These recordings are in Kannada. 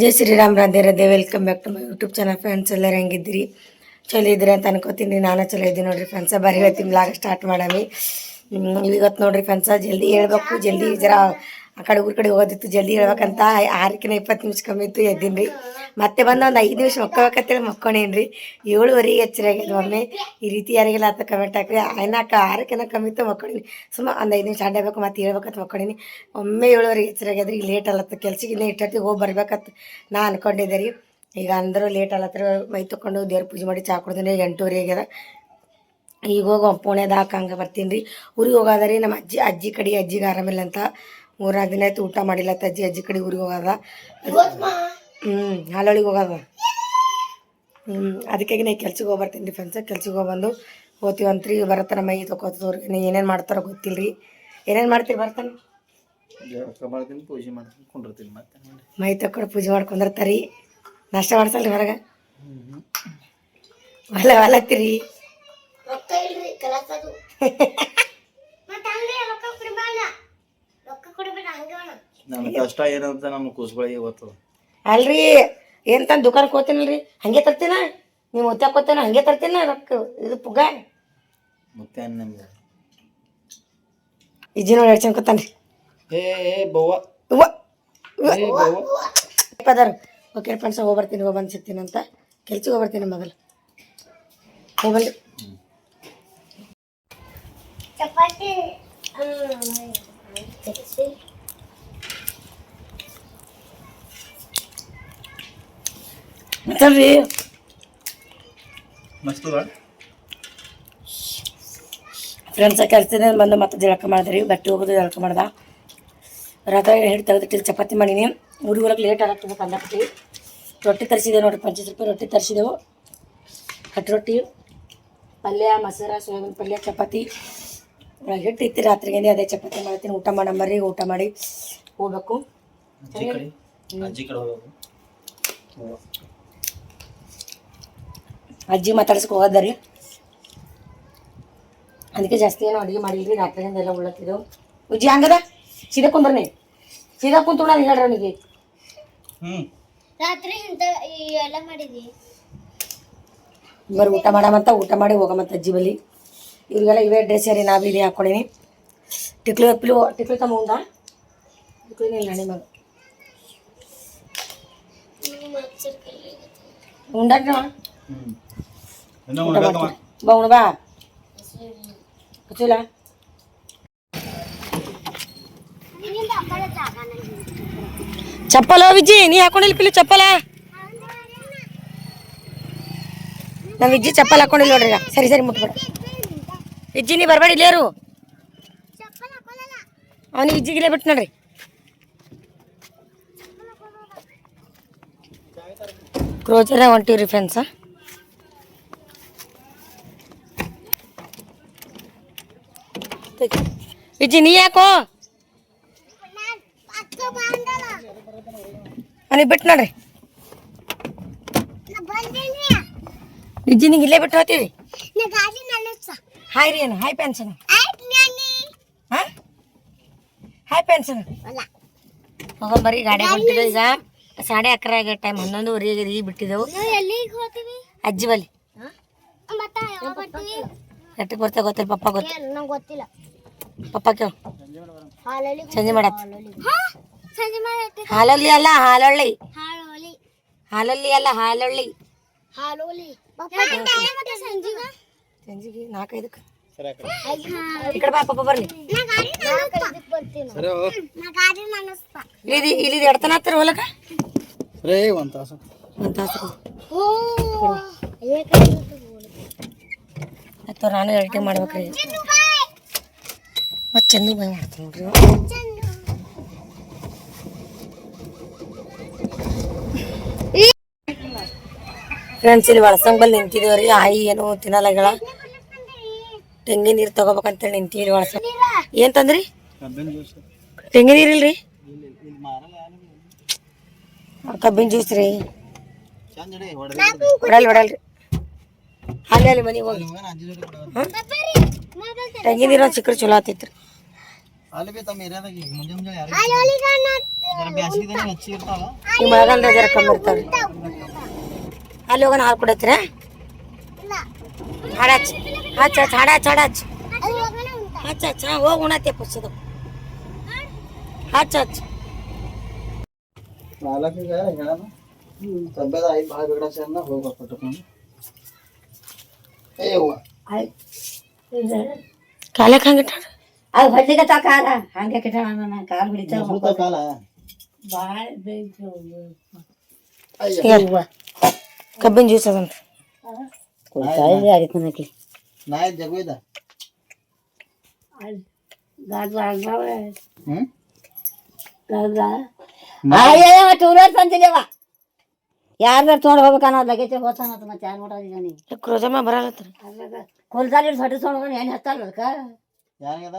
Jai Shriram, Radhe Radhe welcome back to my YouTube channel friends ಎಲ್ಲರೂ ಹೆಂಗಿದ್ದೀರಿ? ಚಲೋ ಇದ್ರೆ ಅಂತ ಅನ್ಕೋತೀನಿ. ನಾನು ಚಲೋ ಇದ್ದೀನಿ ನೋಡ್ರಿ ಫ್ರೆಂಡ್ಸ ಬರೀ ಹೇಳ್ತೀನಿ ಲಾಗ ಸ್ಟಾರ್ಟ್ ಮಾಡಮಿ. ಇವತ್ತು ನೋಡ್ರಿ ಫ್ರೆಂಡ್ಸ ಜಲ್ದಿ ಹೇಳ್ಬೇಕು, ಜಲ್ದಿ ಜರ ಆ ಕಡೆ ಊರ ಕಡೆ ಹೋಗೋದಿತ್ತು, ಜಲ್ದಿ ಹೇಳ್ಬೇಕಂತ ಆರಕ್ಕಿನ ಇಪ್ಪತ್ತು ನಿಮಿಷ ಕಮ್ಮಿ ಇತ್ತು ಎದ್ದೀನಿ ರೀ ಮತ್ತೆ ಬಂದು ಒಂದು ಐದು ನಿಮಿಷ ಮಕ್ಕೋಬೇಕಂತೇಳಿ ಮಕ್ಕೊಂಡೇನಿ ರೀ ಏಳುವರೆಗೆ ಎಚ್ಚರಾಗ್ಯದ ಒಮ್ಮೆ. ಈ ರೀತಿ ಯಾರಿಗೆಲ್ಲ ಅಂತ ಕಮೆಂಟ್ ಹಾಕ್ರಿ. ಆಯ್ನಾಕ ಆರಕ್ಕಿನ ಕಮ್ಮಿ ಇತ್ತು ಮಕ್ಕೊಂಡೀನಿ ಸುಮ್ಮ ಒಂದು ಐದು ನಿಮಿಷ ಅಡ್ಡಬೇಕು ಮತ್ತೆ ಹೇಳ್ಬೇಕಂತ ಮಕ್ಕೊಂಡೀನಿ ಒಮ್ಮೆ ಏಳುವರೆಗೆ ಎಚ್ಚರಾಗ್ಯದ್ರಿ ಲೇಟ್ ಅಲ್ಲತ್ತ. ಇನ್ನೂ ಇಟ್ಟೊತ್ತಿಗೆ ಹೋಗಿ ಬರ್ಬೇಕತ್ತು ನಾ ಅನ್ಕೊಂಡಿದ್ದೆ ರೀ. ಈಗ ಅಂದರೂ ಲೇಟ್ ಅಲ್ಲತ್ರ ಮೈ ತೊಗೊಂಡು ದೇವ್ರ ಪೂಜೆ ಮಾಡಿ ಚಾ ಕುಡ್ದಿನಿ ಎಂಟೂವರೆ ಆಗ್ಯದ. ಈಗ ಹೋಗಿ ಪುಣೆದಾಗ ಹಂಗೆ ಬರ್ತೀನಿ ರೀ. ಊರಿಗೆ ಹೋಗೋದ ರೀ ನಮ್ಮ ಅಜ್ಜಿ ಅಜ್ಜಿ ಕಡೆ ಅಜ್ಜಿಗೆ ಆರಾಮಿಲ್ಲ ಅಂತ ಮೂರ್ನಾಲ್ಕು ದಿನ ಆಯ್ತು ಊಟ ಮಾಡಿಲ್ಲ ಅಜ್ಜಿ ಅಜ್ಜಿ ಕಡೆ ಊರಿಗೆ ಹೋಗೋದ. ಹ್ಞೂ ಹಾಲೊಳಿಗೆ ಹೋಗೋದ. ಹ್ಞೂ ಅದಕ್ಕಾಗಿ ನಾ ಕೆಲ್ಸಕ್ಕೆ ಹೋಗ್ಬರ್ತೀನಿ ರೀ ಫ್ರೆಂಡ್ಸ್ ಕೆಲ್ಸಕ್ಕೆ ಹೋಗಿ ಬಂದು ಹೋಗ್ತೀವಂತ್ರಿ ಬರತ್ತಾನ ಮೈ ತೊಗೋತವ್ರಿಗೆ ಏನೇನು ಮಾಡ್ತಾರೋ ಗೊತ್ತಿಲ್ಲ ರೀ ಏನೇನು ಮಾಡ್ತೀರಿ ಬರ್ತಾನೆ? ಜಳಕ ಮಾಡ್ತೀನಿ ಪೂಜೆ ಮಾಡ್ತೀನಿ ಕುಂಡಿರ್ತೀನಿ ಮತ್ತೆ ನೋಡಿ. ಮೈ ತಕೊಂಡು ಪೂಜೆ ಮಾಡ್ಕೊಂಡಿರ್ತಾರಿ ನಾಷ್ಟ ಮಾಡ್ಸಲ್ರಿ ಹೊರಗೆ? ಹೊಲ ಹೊಲತ್ತೀರಿ ರೊಕ್ಕ ಇಲ್ರಿ ಕಲಸದು ಮತ್ತೆ ಹಂಗೆ ರೊಕ್ಕ ಕೊಡ್ಬೇಡ ಹಂಗೆ ನನ್ನ ಕಷ್ಟ ಏನಂತ ನಮ್ಮ ಕೂಸ್ಗಳಿಗೆ ಗೊತ್ತದ. ಅಲ್ರಿ ಏನ್ ತಂದು ದುಕಾನಕ್ಕೆ ಹೋಗ್ತೀನಲ್ರಿ ಹಂಗೆ ತರ್ತೀನ? ನೀವು ಒತ್ತಾಕ್ ಕೋತೇನ ಹಂಗೆ ತರ್ತೀನ? ರೊಕ್ಕ ಇದು ಪುಗ್ಗ? ಮತ್ತೆ ನಿಮ್ಗೆ? ಇಜ್ಜಿ ನೋಡಿ ಹೇಳ್ಕೊಂತಾನ್ರಿ ಏ ಏ ಬವ್ವ. ಏ ಬವ್ವ. ಪದಾರ ಓಕೆ ಫ್ರೆಂಡ್ಸ್ ಹೋಗಿ ಬರ್ತೀನಿ ಹೋಗಿ ಬಂದು ಸಿಗ್ತೀನಿ ಅಂತ. ಕೆಲ್ಸಕ್ಕೆ ಹೋಗ್ಬರ್ತೀನಿ ಮೊದಲು ಹೋಗಿ ಬನ್ನಿ ಚಪಾತಿ ಮತ್ತಲ್ರಿ ಮಸ್ತ್ ಫ್ರೆಂಡ್ಸ ಕೆಲಸದಿಂದ ಬಂದು ಮತ್ತೆ ಜಳಕ ಮಾಡಿದ್ರಿ ಬಟ್ಟೆ ಹೋಗೋದು ಜಳಕ ಮಾಡ್ದ. ರಾತ್ರಿ ಹಿಡಿದು ತೆಗೆದಿಟ್ಟಿದ್ದು ಚಪಾತಿ ಮಾಡೀನಿ. ಊರಿಗೆ ಹೋಗಕ್ಕೆ ಲೇಟ್ ಆಗತ್ತೆ ಕಂಡಪಟ್ಟಿ ರೊಟ್ಟಿ ತರಿಸಿದೆ ನೋಡಿ ಪಂಚಾಯತ್ ರೂಪಾಯಿ ರೊಟ್ಟಿ ತರಿಸಿದೆವು. ಕಟ್ ರೊಟ್ಟಿ ಪಲ್ಯ ಮೊಸರ ಸೋಯಾಬೀನ್ ಪಲ್ಯ ಚಪಾತಿ. ಒಳಗೆ ಹಿಟ್ಟು ಇತ್ತು ರಾತ್ರಿಗೆ ಅದೇ ಚಪಾತಿ ಮಾಡ್ತೀನಿ. ಊಟ ಮಾಡಂಬರ್ರಿ ಊಟ ಮಾಡಿ ಹೋಗ್ಬೇಕು. ಅಜ್ಜಿ ಕಡೆ ಹೋಗದ್ರಿ ಅದಕ್ಕೆ ಜಾಸ್ತಿ ಏನೋ ಅಡುಗೆ ಮಾಡಿಲ್ರಿ ರಾತ್ರಿಯಿಂದ ಎಲ್ಲ ಉಳ್ಳತ್ತಿದ್ದೆವು ಉಜ್ಜಿ ಹಂಗದ? ಸೀದಾ ಕುಂದ್ರನಿ ಸೀದಾ ಕುಂತು ನಾನು ಹೇಳ್ರಿ ಅವನಿಗೆ. ರಾತ್ರಿ ಎಲ್ಲ ಮಾಡಿದಿ? ಊಟ ಮಾಡಮಂತ ಊಟ ಮಾಡಿ ಹೋಗಮಂತ ಅಜ್ಜಿ ಬಲ್ಲಿ. ಇವ್ರಿಗೆಲ್ಲ ಇವೇ ಡ್ರೆಸ್ ರೀ ನಾವು ಇಲ್ಲಿ ಹಾಕ್ಕೊಂಡೀನಿ ಟಿಕ್ಲು ಪಿಲು ಟಿಕ್ಲು ತಮ್ಮ ಉಂಡ ಟಿಕ್ಲಿನ ಇಲ್ಲ ಮಗ ಉಂಡ್ರಿ ಹ್ಞೂ ಇನ್ನೂ ಉಣ್ಬೇಕಮ್ಮ ಬಾ ಉಣ ಬಾ ಕಚೂಲ ಚಪ್ಪಲ ವಿಜ್ಜಿ ನೀ ಹಾಕೊಂಡಿಲ್ಲ ಪಿಲು ಚಪ್ಪಲ ನಮ್ಮ ವಿಜ್ಜಿ ಚಪ್ಪಲ್ ಹಾಕೊಂಡಿಲ್ಲ ನೋಡ್ರಿ ಈಗ ಸರಿ ಸರಿ ಮುಟ್ಬೇಡ ವಿಜ್ಜಿ ನೀ ಬರಬೇಡಿ ಇಲ್ಲೇರು? ಅವನಿಗೆ ವಿಜ್ಜಿಗಿಲ್ಲೇ ಬಿಟ್ಟು ನೋಡ್ರಿ. ಕ್ರೋಜರ ಹೊಂಟಿವ್ರಿ ಫ್ರೆಂಡ್ಸ ವಿಜ್ಜಿ ನೀ ಯಾಕೋ? ಅವನಿಗೆ ಬಿಟ್ಟು ನೋಡ್ರಿ. ವಿಜ್ಜಿ ನಿಂಗೆ ಇಲ್ಲೇ ಬಿಟ್ಟು ಹೋಗ್ತೀವಿ. ಗಾಡಿ ನನ್ನ ಹಾಯ್ ರೀ ಏನು ಹಾಯ್ ಪೆನ್ಷನ್ ಹಾಂ ಹಾಯ್ ಅಲ್ಲ ಹೋಗಂಬರಿ ಗಾಡಿ ಹೊಂಟಿದೆ ಈಗ ಸಾಡೆ ಅಕ್ಕರ ಟೈಮ್ ಹನ್ನೊಂದುವರೆ ಆಗಿದೆ ಈಗ ಬಿಟ್ಟಿದ್ದೆವು ಅಜ್ಜಿ ಬಲ್ಲಿ ಎಟ್ಟಕ್ಕೆ ಬರ್ತಾ ಗೊತ್ತಿಲ್ಲ ಪಪ್ಪ ಗೊತ್ತ ಗೊತ್ತಿಲ್ಲ ಪಪ್ಪ ಕೇಳು ಹಾಲಲ್ಲಿ ಸಂಜೆ ಮಾಡತ್ ಹಾಲಲ್ಲಿ ಅಲ್ಲ ಹಾಲೊಳ್ಳಿ ಹಾಲೋಲಿ ಹಾಲಲ್ಲಿ ಅಲ್ಲ ಹಾಲೊಳ್ಳಿ ಸಂಜೀವ ಸಂಜೆಗೆ ನಾಲ್ಕೈದಕ್ಕೆ ಸರಿ ಆ ಕಡೆ ಈ ಕಡೆ ಬಾ ಪಪ್ಪ ಬರ್ಲಿ ನಾ ಗಾಡಿ ಬರ್ತೀನಿ ಸರಿ ಹೋಗು. ನಾ ಗಾಡಿ ನನ್ನಸ್ಪ ಇಲ್ಲಿ ಇಲ್ಲಿ ಎಡ್ತನ ಹತ್ತಿರ ಹೊಲಕ ಸರಿ ಒಂದು ತಾಸು ಒಂದು ತಾಸು ಓ ಏ ಕಡೆ ಅಥವಾ ನಾನು ಎಡಿಟಿಂಗ್ ಮಾಡ್ಬೇಕ್ರಿ ಮತ್ತು ಚಂದ ಬಾಯ್ ಮಾಡ್ತೀನಿ ನೋಡ್ರಿ ಫ್ರೆಂಡ್ಸ್ ಇಲ್ಲಿ ಒಳಸಂಗ್ ಬಲ್ಲಿ ನಿಂತಿದ್ದೇವ್ರಿ ಆಯಿ ಏನು ತಿನ್ನಲಾಗಳ ತೆಂಗಿನ ನೀರು ತಗೋಬೇಕಂತೇಳಿ ನಿಂತೀವಿ ಒಳಸಂಗ್ ಏನ್ ತಂದ್ರಿ? ತೆಂಗಿನ ನೀರು ಇಲ್ರಿ? ಕಬ್ಬಿನ ಜ್ಯೂಸ್ ರೀ. ಹೊಡಲ್ ಹೊಡಲ್ರಿ ಅಲ್ಲಿ ಅಲ್ಲಿ ಮನೆಗೆ ಹೋಗಿ. ತೆಂಗಿನ ನೀರು ಚಿಕ್ಕ ಸಿಕ್ಕರೆ ಚಲೋ ಆತೈತ್ರಿ. ಈ ಮಳೆಗಾಲದಾಗ ಜರ ಕಮ್ಮಿ ಇರ್ತಾವ್ರಿ. ಅಲ್ಲಿ ಹೋಗೋಣ ಹಾಲು ಕುಡತ್ತೀರ ಇಲ್ಲ. ಹಾಡ ಹಚ್ಚ ಹಚ್ಚ ಹಚ್ಚ ಹಾಡ ಹಚ್ಚ ಹಚ್ಚ ಹಾಂ ಹೋಗಿ ಉಣತ್ತೆ ಪುಸ್ತದ ಹಚ್ಚ ಹಚ್ಚ ನಾಲ್ಕಿಗೆ ಹೇಳೋಣ. ತಬ್ಬದ ಐದು ಭಾಳ ಬಿಗಡ ಸೇರ್ನ ಹೋಗ್ಬೇಕು ಪಟ್ಟಕೊಂಡು ಏ ಅವ್ವ. ಕಾಲಕ್ಕೆ ಹಂಗೆ ಅದು ಹೊಡ್ಲಿಕ್ಕೆ ಕಾಲ. ಹಂಗೆ ಕಿಟ ನನ್ನ ಕಾಲು ಭಾಳ ಕಬ್ಬಿನ ಜ್ಯೂಸ್ ಅದಂತ. ಕೊಡ್ತಾಯಿದ್ರಿ ಅದಕ್ಕೆ ನಕ್ಕೆ ನಾಯಿ ಜಗುಯ್ದ ಟೂಲರ್ ತಂದಿಲ್ಲವ ಯಾರ್ದಾರು ತೊಗೊಂಡು ಹೋಗ್ಬೇಕು ಅನ್ನೋದು ಲಗೇಜ್ ಹೋಗ್ತಾನ ಮತ್ತೆ ಯಾರು ನೋಡೋದಿಲ್ಲ ನೀ ಕ್ರೋಜಮ್ಮ ತೊಗೊಂಡು ಹೋಗೋಣ ಏನು ಹತ್ತಲ್ಲ ಅದಕ್ಕೆ ಯಾರಿಗದ?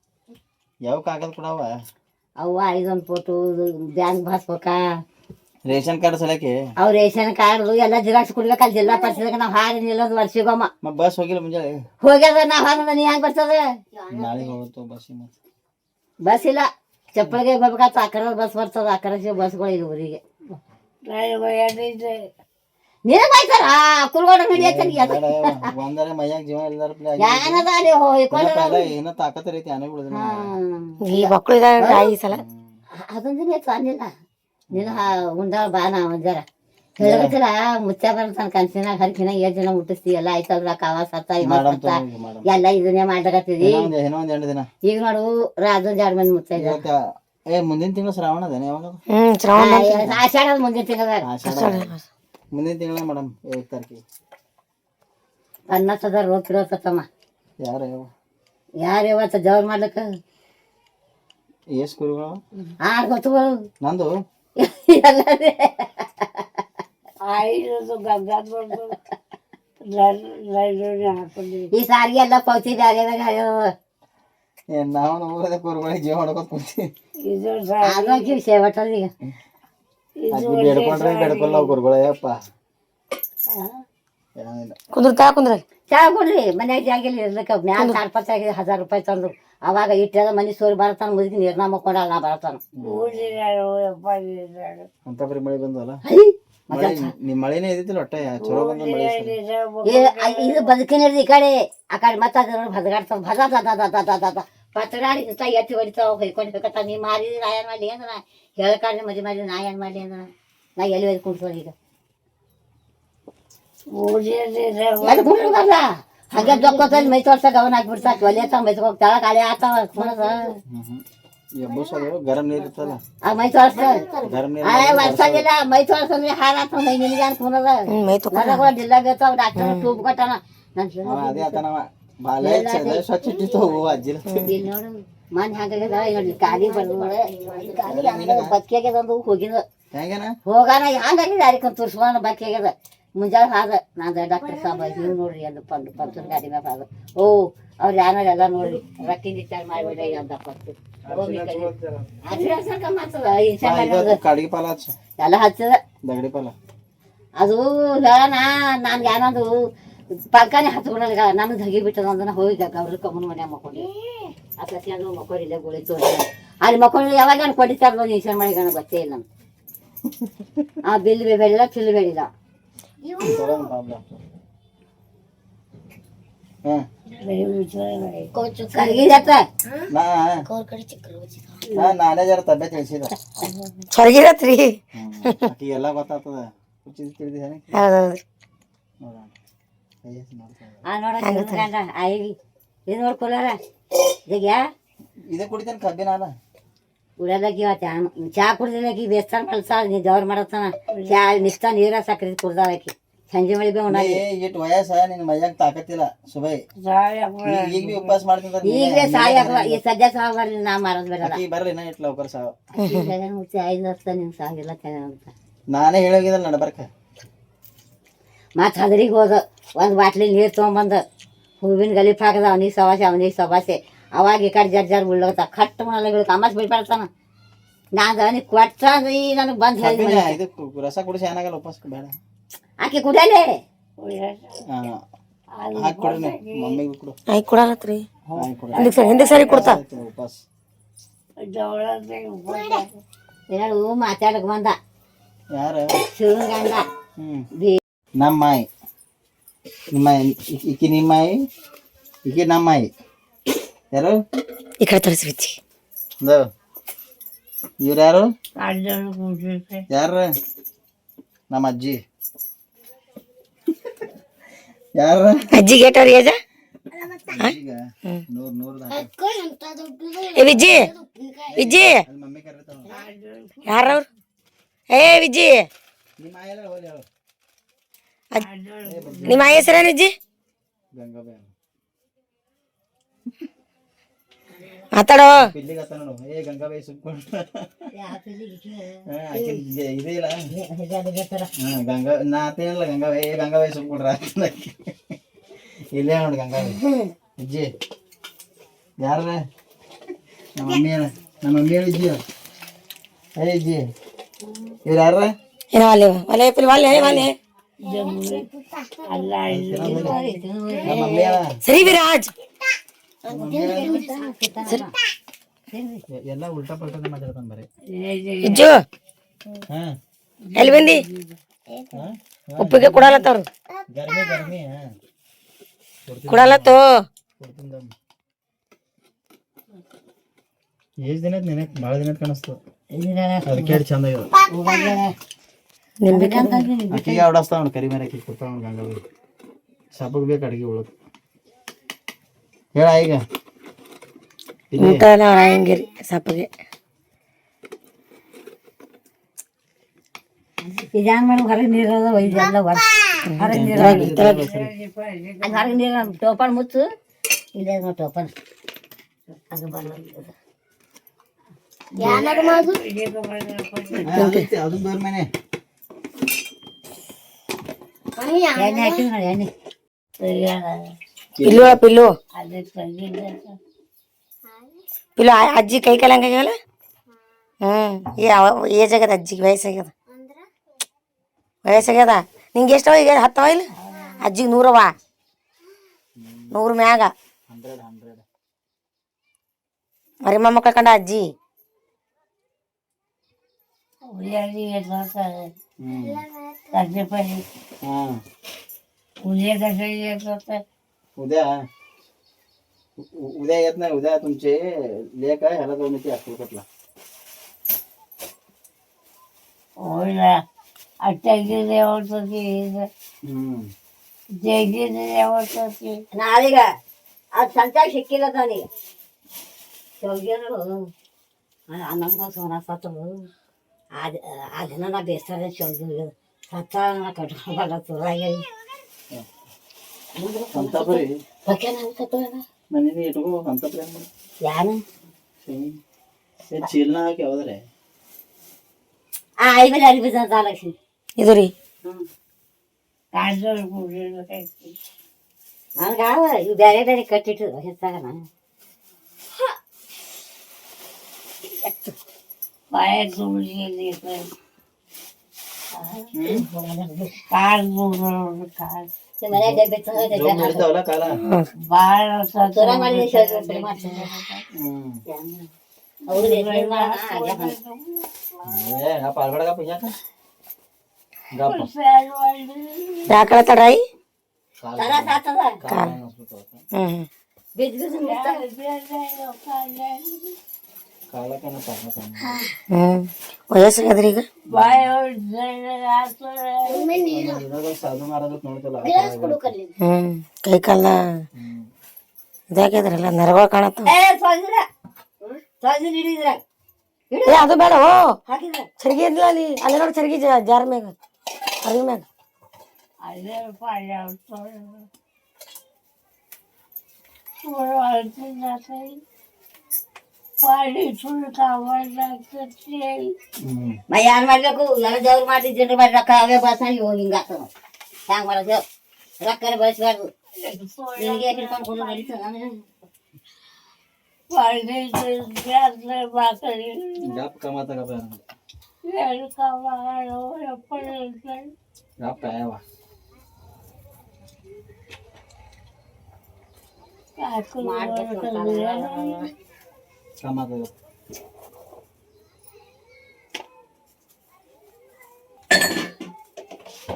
ಯಾವ ಕಾಗದ ಕೊಡವ? ಅವ್ವ ಐದೊಂದು ಫೋಟೋ ಬ್ಯಾಂಕ್ ಬಾಸ್ಬೇಕ ರೇಷನ್ ಕಾರ್ಡ್ ಸಲಕ್ಕೆ? ಅವ್ ರೇಷನ್ ಕಾರ್ಡ್ ಎಲ್ಲ ಜಿರಾಕ್ಸ್ ಅಲ್ಲಿ ಜಿಲ್ಲಾ ಪರಿಷತ್ಗೆ ನಾವು ಹಾರಿ ನಿಲ್ಲೋದು ವರ್ಷಿಗೊಮ್ಮ. ಮ ಬಸ್ ಹೋಗಿಲ್ಲ ಮುಂಜಾನೆ? ಹೋಗ್ಯದ ನಾವು ಹಾರ ನೀ ಹೆಂಗ್ ಬರ್ತದ? ನಾಳೆ ಹೋಗುತ್ತೋ ಬಸ್ ಬಸ್ ಇಲ್ಲ. ಚಪ್ಪಳಿಗೆ ಹೋಗ್ಬೇಕಾತ ಆ ಕಡೆ ಬಸ್ ಬರ್ತದ ಆ ಕಡೆ ಬಸ್ಗಳು ಇದು ಊರಿಗೆ. ನೀನೇ ಬೈತಾರ ಕುಲ್ಗೋಡ ನಡಿಯತ್ತಲ್ಲ ಒಂದರೆ ಮೈಯಾಗ ಜೀವ ಇಲ್ದಾರ ಏನೋ ಈ ಮಕ್ಕಳು ಇದಾಗ ಆಗಿ ಸಲ. ಅದೊಂದು ನೀ ತಂದಿಲ್ಲ ನೀನು ಉಂಡಾಳ ಬಾ ನಾ ಜರ ಹೇಳ್ಬೇಕಲ್ಲ ಮುಚ್ಚ ಬರ್ತಾನ ಕನ್ಸಿನಾಗ ಹರಿಕಿನ ಏಳು ಜನ ಮುಟ್ಟಿಸ್ತಿ ಎಲ್ಲ ಆಯ್ತಲ್ಲ ಕಾವ ಸತ್ತ ಇವ ಸತ್ತ. ಎಲ್ಲ ಇದನ್ನೇ ಮಾಡ್ಲಾಕತ್ತಿದಿ ಈಗ ನೋಡು ರಾಜೊಂದ್ ಎರಡ್ ಮಂದಿ ಮುಚ್ಚ ಏ ಮುಂದಿನ ತಿಂಗಳು ಶ್ರಾವಣ ಅದೇನೆ ಯಾವಾಗ ಹ್ಮ್ ಶ್ರಾವಣ ಆಷಾಢ ಮುಂದಿನ ತಿಂಗಳದಾಗ ಆಷಾಢ ಮುಂದಿನ ತಿಂಗಳ ಮೇಡಮ್ ಏಳು ತಾರೀಕಿಗೆ. ಅನ್ನಸದ ರೋಗ ಇರೋತಮ್ಮ ಯಾರು ಯಾವ ಯಾರು ಇವತ್ತು ಜವರ್ ಮಾಡ್ಲಕ್ಕ? ಎಸ್ ಕುರಿಗಳು ಆ ಗೊತ್ತುಗಳು. ನಂದು? ಎಲ್ಲದೇ ಈ ಸಾರಿಗೆ ಎಲ್ಲ ಪೌತಿ ಬ್ಯಾಗ್ಯದಾಗ ಏ ನಾವು ಊರದ ಕುರಿಗಳಿಗೆ ಜೀವ ಹೊಡ್ಕೊತ ಕೂತಿ ಅದಕ್ಕೆ ಸೇವಟ್ಟದ ಈಗ. ಅಕ್ಕಿ ಬೇಡ್ಕೊಂಡ್ರೆ ಬೇಡ್ಕೊಲ್ಲ ಅವು ಯಪ್ಪ ಏನಿಲ್ಲ. ಕುಂದ್ರ ತಾ ಕುಂದ್ರ. ಮನ್ಯಾಗ ಜಾಗಿಲ್ಲ ಇರ್ಲಿಕ್ಕೆ. ಮ್ಯಾಲ ಹಜಾರ್ ರೂಪಾಯಿ ತಂದು ಅವಾಗ ಇಟ್ಟದ ಮನೆ ಸೋರಿ ಬರತಾನ ಮುದುಕಿ ನೀರ್ನ ಮಕ್ಕೊಂಡಲ್ಲ ನಾ ಬರತಾನ ಅಂತ ಬರೀ ಮಳೆ ಬಂದಲ್ಲ ಮಳೆನೇ ಇದ್ದಿಲ್ಲ ಒಟ್ಟ? ಚಲೋ ಬಂದ ಮಳೆ ಇದು ಬದುಕಿನ ಈ ಕಡೆ ಆ ಕಡೆ ಮತ್ತೆ ಅದ್ರ ಭದಗಾಡ್ತಾವ ಭದ. ದದ ದದ ದದ ದದ ಪತ್ರಗಾಡಿ ಇಂತ ಎತ್ತಿ ಹೊಡಿತಾವ ಹೊಯ್ಕೊಂಡ್ಬೇಕತ್ತ ನೀ ಮಾರಿ ನಾ ಏನ್ ಮಾಡ್ಲಿ ಅಂದ್ರ ಹೇಳ್ಕಾಡ್ರಿ ಮದಿ ಮಾಡಿ ನಾ ಏನ್ ಮಾಡ್ಲಿ ಅಂದ್ರ ನಾ ಎಲ್ಲಿ ಒಯ್ದು ಕುಂಟ್ಸೋದು ಈಗ ಎಲ್ಲಿ ಕುಂಟ್ರದಲ್ಲ ಹಂಗೆ ದೊಕ್ಕೋತಲ್ಲಿ ಮೈ ತೋರ್ಸಕ್ ಅವನ್ ಹಾಕ್ಬಿಡ್ತಾಕ ಒಲೆ ತಾವ ಮೈ ತಗೋಕ್ ತಳ ಕಾಳೆ ಆತಾವ ಕುಣದ ಹ್ಮ್ ಹ್ಮ್ ಎಬ್ಬಸೋದು ಗರಂ ನೀರ್ ಇರ್ತಲ್ಲ ಆ ಮೈ ತೋರ್ಸ ಗರಂ ನೀರ್ ಆ ವರ್ಷದಿಲ್ಲ ಮೈ ತೋರ್ಸಂದ್ರೆ ಹಾರ ಆತಾವ ಮೈ ನಿನಗೆ ಅಂತ ಕುಣದ ಹ್ಮ್ ಮೈ ತುಕ ನನಗ ಜಿಲ್ಲಾ ಬೇತಾವ ಡಾಕ್ಟರ್ ಟೂಬ್ ಕೊಟ್ಟಾನ ನನ್ ಬಾಳೆ ಸ್ವಚ್ಛ ಇಟ್ಟಿತ್ತು ಹೋಗುವ ಅಜ್ಜಿಲ ಇಲ್ಲಿ ಹಂಗಾಗ್ಯದ ನೋಡಿ ಗಾಡಿ ಬರ್ದು ಗಾಡಿ ಬಕ್ಕಿ ಆಗ್ಯದ ಅಂದು ಹೋಗಿದ. ಹೆಂಗೇನ? ಮುಂಜಾನೆ ಹಾದ ನಾನು ಡಾಕ್ಟರ್ ಸಾಬ ನೀವು ನೋಡ್ರಿ ಅದು ಪಂಡ್ ಪಂಚರ್ ಗಾಡಿ ಮ್ಯಾಪ್ ಹಾದ. ಓ ಅವ್ರು ಯಾರು ಎಲ್ಲ ನೋಡ್ರಿ ರೊಟ್ಟಿನ ವಿಚಾರ ಮಾಡ್ಬೇಡ ಅಂತ ಎಲ್ಲ ಹಚ್ಚದ. ದಗಡಿ ಪಾಲ. ಅದು ಹೇಳಣ ನಾನು ಏನದು ಪಲ್ಕಾನೆ ಹತ್ಕೊಂಡಾಗ ನಾನು ಧಗಿ ಬಿಟ್ಟದ ಅಂದ್ರೆ ಹೋಗಿ ಅವ್ರ ಕಮ್ಮನ ಮನೆ ಮಕ್ಕೊಂಡಿ. ಅಸಸಿ ಅಂದ್ರೆ ಮಕ್ಕೊಂಡಿಲ್ಲ ಗುಳಿ ತೋರಿ ಅಲ್ಲಿ ಮಕ್ಕೊಂಡು ಯಾವಾಗ ನಾನು ಕೊಡಿತಾರ ಬಂದು ಇನ್ಶನ್ ಮಾಡಿ ಗೊತ್ತೇ ಇಲ್ಲ. ಆ ಬಿಲ್ ಬೇಡಿಲ್ಲ ಚಿಲ್ ಬೇಡಿಲ್ಲ ನಾನೇ ಜರ ತಬ್ಬೆ ತಿಳಿಸಿದ ಹೊರಗಿರತ್ರಿ ಆಕಿ ಎಲ್ಲ ಗೊತ್ತಾಗ್ತದ. ಹುಚ್ಚಿದ್ ಆ ನೋಡ ಗಂಡ ಆಯ್ವಿ ಇದು ಇದೇ ಕುಡಿತೇನೆ ಕಬ್ಬಿನ ಅದ ಕುಡಿಯೋದಕ್ಕೆ ಇವತ್ತು ಚಾ ಕುಡ್ದಿಲ್ಲಕಿ ಬೇಸ್ತಾನ ಕಲ್ಸ ನೀ ಜವರ್ ಮಾಡತ್ತಾನ. ಚಾ ನಿಸ್ತ ನೀರ ಸಕ್ರೆ ಕುಡ್ದಾಕಿ ಸಂಜೆ ಮಳಿ ಬೇ ಉಣ್ಣ ಇಟ್ ವಯಸ್ಸ ನಿನ್ ಮೈಯಾಗ ತಾಕತ್ತಿಲ್ಲ ಸುಬೈ. ಈಗ ಬಿ ಉಪವಾಸ ಮಾಡ್ತಿದ್ದ ಈಗಲೇ ಸಾಯ ಈ ಸದ್ಯ ಸಾವ ಬರ್ಲಿ ನಾ ಮಾರೋದ್ ಬರಲ್ಲ ಆಕಿ ಬರ್ಲಿ ನಾ ಇಟ್ಲ ಒಬ್ಬರ ಸಾವ. ಮುಚ್ಚಿ ಐದು ವರ್ಷ ನಿನ್ ಸಾವಿಲ್ಲ ಅಂತ. ನಾನೇ ಹೇಳೋಗಿದ್ದಲ್ಲ ನಡಬರ್ಕ ಮತ್ತೆ ಹದರಿಗೆ ಹೋದ ಒಂದು ಬಾಟ್ಲಿ ನೀರು ತೊಗೊಂಬಂದು ಹೂವಿನ ಗಲೀಫ್ ಹಾಕದ ಅವನಿಗೆ ಸವಾಸೆ ಅವನಿಗೆ ಸವಾಸೆ. ಅವಾಗ ಈ ಕಡೆ ಜರ್ ಜರ್ ಉಳ್ಳೋತ ಕಟ್ ಮಾಡಲ್ಲ ಕಮಸ್ ಬಿಡ್ಬಾರ್ತಾನ ನಾನು ಅವನಿಗೆ ಕೊಟ್ಟ ಈ ನನಗೆ ಬಂದು ಹೇಳಿ ಕಬ್ಬಿನ ಇದು ಕು- ರಸ ಕುಡಿಸಿ ಏನಾಗಲ್ಲ ಉಪವಾಸ ಬೇಡ. ಆಕೆ ಕುಡಿಯಲೇ? ಹಾ. ಹಾಕಿ ಕೊಡ್ರಿ ಮಮ್ಮಿಗೂ ಕೊಡು. ಆಯ್ತು ಕೊಡಲತ್ರಿ. ಹಾಕಿ ಕೊಡು. ಹಿಂದಕ್ಕೆ ಸರಿ ಹಿಂದಕ್ಕೆ ಸರಿ ಕೊಡ್ತಾ. ಆಯ್ತು, ಉಪವಾಸ. ಹೇಳು ಮಾತಾಡಕ್ ಬಂದ? ಯಾರ? ಶಿವಗಂಡ ಹ್ಮ್. ಬಿ ನಮ್ಮ ಮಾಯಿ ನಿಮ್ಮ ಈಕಿ- ನಿಮ್ಮ ಮಾಯಿ ಈಕಿ ನಮ್ಮ ಮಾಯಿ ಯಾರು ಈ ಕಡೆ ತರಿಸ್ಬಿಚ್ಚಿ ಇವ್ರು ಯಾರು ಯಾರ ನಮ್ಮ ಅಜ್ಜಿ ಯಾರು ಅಜ್ಜಿ ಗೇಟ್ ಅವ್ರಿಗೆ ನೂರ್ ನೂರ್ ಏ ವಿಜ್ಜಿ ವಿಜ್ಜಿ ಅಲ್ಲಿ ಮಮ್ಮಿ ಯಾರವ್ರು ಏ ವಿಜಿ ನಿಮ್ಮ ನಿಮ್ಮ ಹೆಸರೇನು ವಿಜ್ಜಿ ಗಂಗಾಬಾಯಿ ಮಾತಾಡೋ ಇಲ್ಲಿಗೆ ಹತ್ತ ನೋಡು ಏ ಗಂಗಾಬಾಯಿ ಸುಮ್ಕೊಂಡು ಹಾ, ಆಕಿನ್ ಇದೇ- ಇದೇ ಇಲ್ಲ ಹಾ ಗಂಗಾ ನಾ ಆತೇನಿಲ್ಲ ಗಂಗಾಬಾಯಿ ಏ ಗಂಗಾಬಾಯಿ ಸುಮ್ಕೊಂಡ್ರ ಇಲ್ಲೇ ನೋಡಿ ಗಂಗಾಬಾಯಿ ಅಜ್ಜಿ ಯಾರ ನಮ್ಮ ಮಮ್ಮಿ ಹೇಳ ನಮ್ಮ ಮಮ್ಮಿ ಹೇಳಿ ಅಜ್ಜಿ ಏ ಅಜ್ಜಿ ಇವ್ರು ಯಾರ ಏನೋ ಅಲ್ಲಿ ಒಲೆ ಪಿಲ್ ಒಲೆ ಒಲೆ ನಮ್ಮ ಮಮ್ಮಿ ಹೇಳ ಸರಿ ವಿರಾಜ್. ಎಲ್ಲ ಉಲ್ಟಾ ಪಲ್ಟಾ ಮಾತಾಡ್ತಾನೆ ಬರೀ. ಇಜ್ಜು. ಹಾ. ಎಲ್ಲಿ ಬಂದಿ? ಉಪ್ಪಿಗೆ ಕೊಡಲತ್ತವ್ರು ಕೊಡಲತ್ತು. ಎಷ್ಟ್ ದಿನ ನೆನಕ್ ಭಾಳ ದಿನ ಕಾಣಿಸ್ತು. ಅದಕ್ಕೆ ಚಂದ ನಿಂಬೆ ಅಕ್ಕಿಗೆ ಆಡಸ್ತಾವ ನೋಡಿ ಕರಿ ಮೇಲೆ ಅಕ್ಕಿ ಕೊಡ್ತಾವ ಗಂಗಾಬಿ ಸಬ್ಬಗ್ ಬೇಕು ಅಡಿಗೆ ಉಳಕ್ ಹೇಳ ಈಗ. ಇಲ್ಲಿ. ಊಟ ನಾವು ರಾಯಂಗಿರಿ ಸಪ್ಪಗೆ ಇದೇನ್ ಮಾಡಿ ಹೊರಗೆ ನೀರು ಇದೆಲ್ಲ ವರ್ಷ ಹೊರಗೆ ನೀರು ಹೊರಗೆ ನೀರು ಟೋಪನ್ ಮುಚ್ಚು. ಇಲ್ಲೇ ನೋಡಿ ಟೋಪನ್ ಅದು ಮಾಡು ಅದೈತಿ, ಅದನ್ ದೂರ ಮನೆ ಮಮ್ಮಿ ಪಿಲ್ಲು ಪಿಲ್ಲು. ಪಿಲ್ಲು ಅಜ್ಜಿ ಕೈ ಕಾಲ ಹಂಗಾಗ್ಯಾವಲ್ಲ ಹ್ಮ್ ಅವ ಏಜ್ ಆಗ್ಯದ ಅಜ್ಜಿಗೆ ವಯಸ್ಸಾಗ್ಯದ. ವಯಸ್ಸಾಗ್ಯದ? ನಿಂಗೆ ಎಷ್ಟವ ಈಗ? ಹತ್ತವ ಇಲ್ಲ? ಅಜ್ಜಿಗೆ ನೂರವ ನೂರು ಮ್ಯಾಗ. ಮರಿ ಮೊಮ್ಮಕ್ಕಳ ಕಂಡ ಅಜ್ಜಿ. साधेपणे हा उद्या येत होतं? उद्या? उद्या येत नाही उद्या तुमचे लेख आहे ह्याला जाऊन येते अक्कलकोटला. ओला अट्टागिरी लेवत होती. हम्म. जयगिरी होती. आले का? आज संचार शिकेला जाणे शेवगेर आनंद सोनाचा అది అదిన నా బేస్తారే చదువులు సత్తా నా కట్టుకున్న వాళ్ళ తురాయి అంతాపురి పక్కన అంతపురేనా ಮನೇಲಿ ಇಟ್ಕೋ ಅಂತಪುರಿ ಅಮ್ಮ ಯಾರು ಚೀಲನ ಹಾಕಿ ಯಾವ್ದಾರೆ ಆ ಐದು ಅರಿಬಿ ಲಕ್ಷ್ಮಿ ಇದು ರೀ ನನಗೆ ಅವ ಇವು ಬೇರೆ ಬೇರೆ ಕಟ್ಟಿಟ್ಟು ಹೆಚ್ಚಾಗಣ ನಾನು ಮನೆಯಾಗ ಜೋಗ್ ನಡೀತಾವಲ್ಲ ಕಾಲ ತುರ ಮಾಡಿ ಶೋಗ್ಯ ಮಾಡ್ತೀನಿ ಹ್ಮ್ ಅವ್ರು ಏ ನಾ ಪಾಲ್ಗಡಗ ಪುಜಾಕ ಗಪ್ಪ ಯಾಕಳ ತಡಾಯಿ ಕಾಲ ತರ ಸಾತದ ಕಾಲ ಅನ್ಸ್ಬಿಟ್ಟು ಹ್ಮ್ ಬಿದ್ದು ಕಾಲಕ್ಕೇನ ಪಾಲ್ಗಡ ಹ್ಮ್ ವಯಸ್ಸಾಗ್ಯದ್ರಿ ಈಗ ಇದ್ರಾಗ ಸಾಧು ಮಾಡೋದಕ್ಕೆ ನೋಡ್ತಲ್ಲ ಆ ಗ್ಲಾಸ್ ಕಾಲ ಕೊಡು ಕಲ್ಲಿ ಹ್ಮ್ ಕೈ ಕಾಲ ಹ್ಮ್. ಇದಾಗ್ಯದ್ರಲ್ಲ ನರಗಳು ಕಾಣತ್ತ ಏ ತೊಂದ್ರೆ ತೊಂದ್ರೆ ಹಿಡಿದ್ರ ಏ ಅದು ಬೇಡ ಓ ಹಾಕಿದ್ರ ಚರ್ಗಿ ಇದ್ಲ ಅಲ್ಲಿ ಅಲ್ಲಿ ನೋಡಿ ಚರ್ಗಿ ಜಾ- ಜಾರ್ ಮ್ಯಾಗ ಅರಿವಿ ಮ್ಯಾಗ ಅದೇ ಪಾಡ್ಯ ಪಾಡಿ ಸುಳ್ಳು ಕಾವಾಡ್ಲಾಗ್ತೈತಿ ಹ್ಮ್ ನಾ ಏನ್ ಮಾಡ್ಬೇಕು ಎಲ್ಲ ದೇವ್ರು ಮಾಡಿ ಜನರು ಮಾಡಿ ರೊಕ್ಕ ಅವೇ ಬಳಸ್ತಾನೆ ಇವಾಗ ಹಿಂಗ ಆಗ್ತದ ಹ್ಯಾಂಗ ಮಾಡೋದು ರೊಕ್ಕನೇ ಬಳಸ್ಬಾರ್ದು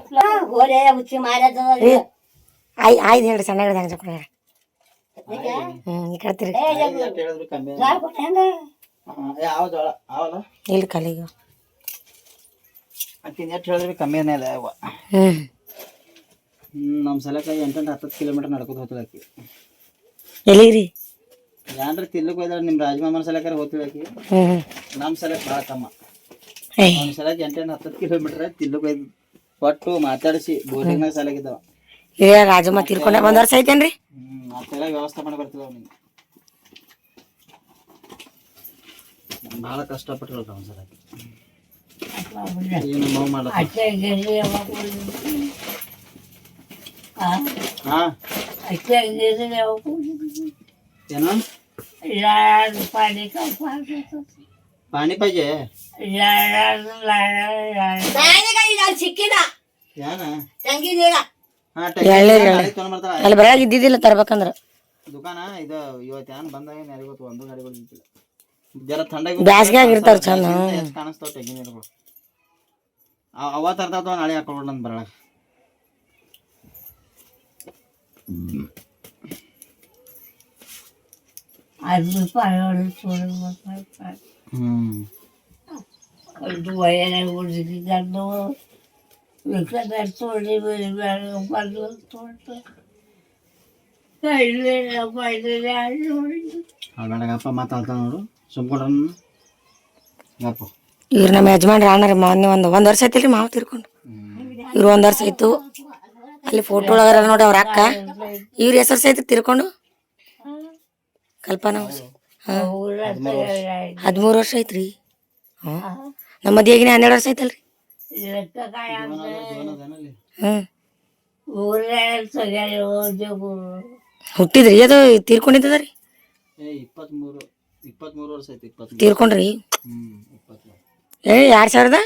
ಗಪ್ ಗೋಡೆ ಮುಚ್ಚಿ ಮಾರದ ಆಯ್ ಹೇಳ್ರಿ ಸಣ್ಣ ಚಪ್ಪ ಹ್ಞೂ ಈ ಕಡೆ ತಿರ್ಗಿ ಹೇಳಿದ್ರು ಕಮ್ಮಿ ಯಾವ ಜೋಳ ಅವಲ್ಲ ಇಲ್ಲಿ ಕಲಿಗ. ಆಕಿನ ಎಷ್ಟು ಹೇಳಿದ್ರಿ ಕಮ್ಮಿ ಯಾವ ಹ್ಞೂ ಹ್ಮ್. ನಮ್ಮ ಸಲಕ ಎಂಟೆಂಟು ಹತ್ತತ್ತು ಕಿಲೋಮೀಟರ್ ನಡ್ಕೋತ ಹೋಗ್ತದೆ ಆಕಿ ಎಲ್ಲಿಗ್ರಿ? ಯಾನ್ರ ತಿಲ್ಲಕ್ ಹೋಯ್ದಾಳ ನಿಮ್ಮ ರಾಜಮಾಮನ ಸಲಕರ ಹ್ಞೂ ನಮ್ಮ ಸಲಕ್ ಭಾಳ ಕಮ್ಮ ನಮ್ಮ ಸಲಕ್ ಎಂಟೆಂಟು ಹತ್ತತ್ತು ಕಿಲೋಮೀಟರ್ ತಿಲ್ಲಕ್ ಹೋಯ್ದು ಕೊಟ್ಟು ಮಾತಾಡಿಸಿ ಬೋರಿಂಗ್ನಾಗ ಸಲಗಿದ್ದಾವ ಏ ರಾಜಮ್ಮ ತಿರ್ಕೊಂಡ ಒಂದು ವರ್ಷ ಐತೇನ್ರಿ? ಹ್ಮ್ ಅದೆಲ್ಲ ವ್ಯವಸ್ಥೆ ಮಾಡಿ ಬರ್ತಿದ್ವ ಅವ್ನಿಗೆ. ಭಾಳ ಕಷ್ಟಪಟ್ಟಿರಲ್ಲ ಅವ್ನ ಸಲಕ್ಕೆ ಏನು ನೋವು ಅಚ್ಚಗಿರಿ ಹಾ? ಅಚ್ಚಗಿರಿ ಏನು? पाणी ಕಾಪಾಡ್ತೈತಿ ಪಾಣಿ ಪಾಯ್ಜೆ ಯಾರು ಯಾರು ಸಿಕ್ಕಿದ ಹಾ ತೊಗೊಂಡ್ ಅಲ್ಲಿ ಬರಾಗ ಇದ್ದಿದ್ದಿಲ್ಲ ತರ್ಬೇಕಂದ್ರ. ದುಕಾನ ಇದು ಇವತ್ತು ಬಂದಾಗ ಯಾರಿಗೂ ಗೊತ್ತು ಒಂದು ಗಾಡಿಗಳು ನಿಂತಿಲ್ಲ. ಜರ ಥಂಡ ಬ್ಯಾಸ್ಗ್ಯಾಗ್ ಇರ್ತಾವ್ ಚಂದ. ಕಾಣಿಸ್ತಾವ ತೆಂಗಿನ ನೀರುಗಳು ಅವ ತರ್ತಾವ ನಾಳೆ ಹಾಕೊಳ್ಬಿಡ್ ನಂದು ಬರಳ ಬೇರೆ ಬಂದು ತೋಟ ಕೈಲೇ ಮಾಡಿದ್ರೆ ಅಪ್ಪ ಮಾತಾಡ್ತಾವ ನೋಡು ಸುಮ್ಕೊಂಡ್ರ ಗಪ್ಪ ಇವ್ರು ನಮ್ಮ ಯಜಮಾನ್ರಿ ಅಣ್ಣರಿ ಮೊನ್ನೆ ಒಂದು ಒಂದು ವರ್ಷ ಐತಿಲ್ರಿ ಮಾವು ತೀರ್ಕೊಂಡು ಇವ್ರು ಒಂದು ವರ್ಷ ಆಯ್ತು ಅಲ್ಲಿ ಫೋಟೋ ಒಳಗಾರ ನೋಡಿ ಅವ್ರ ಅಕ್ಕ ಇವ್ರ ಹೆಸರು ಸಹಿತ ತೀರ್ಕೊಂಡು ಕಲ್ಪನಾ ಹಾಂ. ಹದಿಮೂರು ವರ್ಷ. ಐತ್ರಿ ಹಾಂ. ನಮ್ಮ ಮದುವೆಗಿನ ಹನ್ನೆರಡು ವರ್ಷ ಐತಲ್ರಿ ಹ್ಞೂ ಹುಟ್ಟಿದ್ರಿ? ಅದು ತೀರ್ಕೊಂಡಿದ್ದದ ರೀ ಏ ಇಪ್ಪತ್ಮೂರು ಇಪ್ಪತ್ಮೂರು ವರ್ಷ ಐತಿ ಇಪ್ಪತ್ಮೂರು. ತೀರ್ಕೊಂಡ್ರಿ? ಏ ಎರಡು ಸಾವಿರದ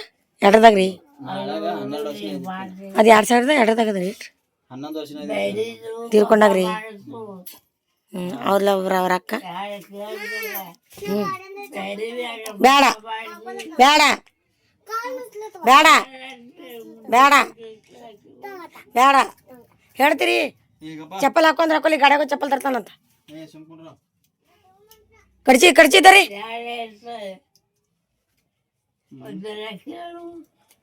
ಎರಡದಾಗ ರೀ. ಅದು ಎರಡು ಸಾವಿರದ ಎರಡದಾಗ ಅದ ರೀ ತೀರ್ಕೊಂಡಾಗ ವರ್ಷ ಐತಿ. ತೀರ್ಕೊಂಡಾಗ್ರಿ ಹ್ಞೂ ಅವ್ರಲ್ಲ ಅವ್ರ ಅವ್ರ ಅಕ್ಕ ಹ್ಞೂ ಬೇಡ ಬೇಡ ಬೇಡ ಬೇಡ ಬೇಡ ಹೇಳ್ತೀರಿ ಈಗಪ್ಪ ಚಪ್ಪಲ್ ಹಾಕೊಂಡ್ರೆ ಹಾಕೊಳ್ಳಿ ಗಾಡ್ಯಾಗ ಚಪ್ಪಲ್ ತರ್ತಾನಂತ ಏ ಸುಮ್ಕೊಂಡ್ರ ಕಡ್ಚಿ ಕಡ್ಚಿದ್ದರಿ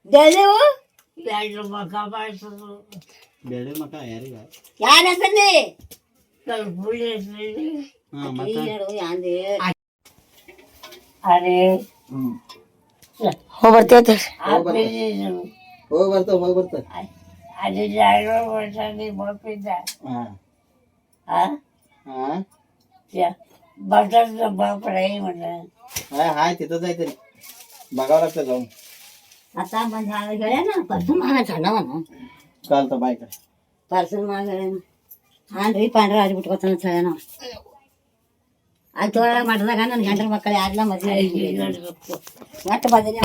ಡೆಲ್ಲಿವು ಎರಡು ಮಕ ಮಾಡ್ಸೋದು ಬೇಳೆ ಮಕ ಯಾರಿಗ ಯಾರ ಹೆಸರಲ್ಲಿ ಸ್ವಲ್ಪ ಹುಳಿ ಹಚ್ಚಿದ್ರಿ. ಹಾ ಮತ್ತ ಯಾಂದಿ ಅರೆ ಹ್ಮ್ ಹೋಗಿ ಬರ್ತೀವಿ ಆಪಿದ್ದು ಹೋಗಿ ಬರ್ತಾವ ಹೋಗಿ ಬರ್ತಾವ ಅದು ಎರಡು ವರ್ಷ ನೀವು ಒಪ್ಪಿದ್ದ ಹಾ ಆ ಹಾ ಬಟರ್ ಬಾಪಡೆ ಮಾಡ ಹಾ ಆಯ್ತು ಇದ್ದದೈತಿ ಬಗಾವಲಾಗ್ತದ ಅವ್ನು ಅತ್ತ ಬಂದು ಹೇಳ್ಯಾನ ಪರ್ಸನ್ ಮಾನ ಸಣ್ಣವನು ಕಾಲ್ತ ಬಾಯ್ ಕಡೆ ಪರ್ಸನ್ ಮಾನ ಹೇಳ್ಯಾನ ಹಾನ್ ರೀ ಪಾಂಡ್ರ ಅದು ಬಿಟ್ಕೊತಾನ ಅಂತ ಹೇಳ್ಯಾನ ಅದು ತೋಳ ಮಾಡಿದಾಗ ನನ್ನ ಗಂಡನ ಮಕ್ಕಳು ಯಾರಿಲ್ಲ ಮದುವೆ ಒಟ್ಟು ಬದನೆ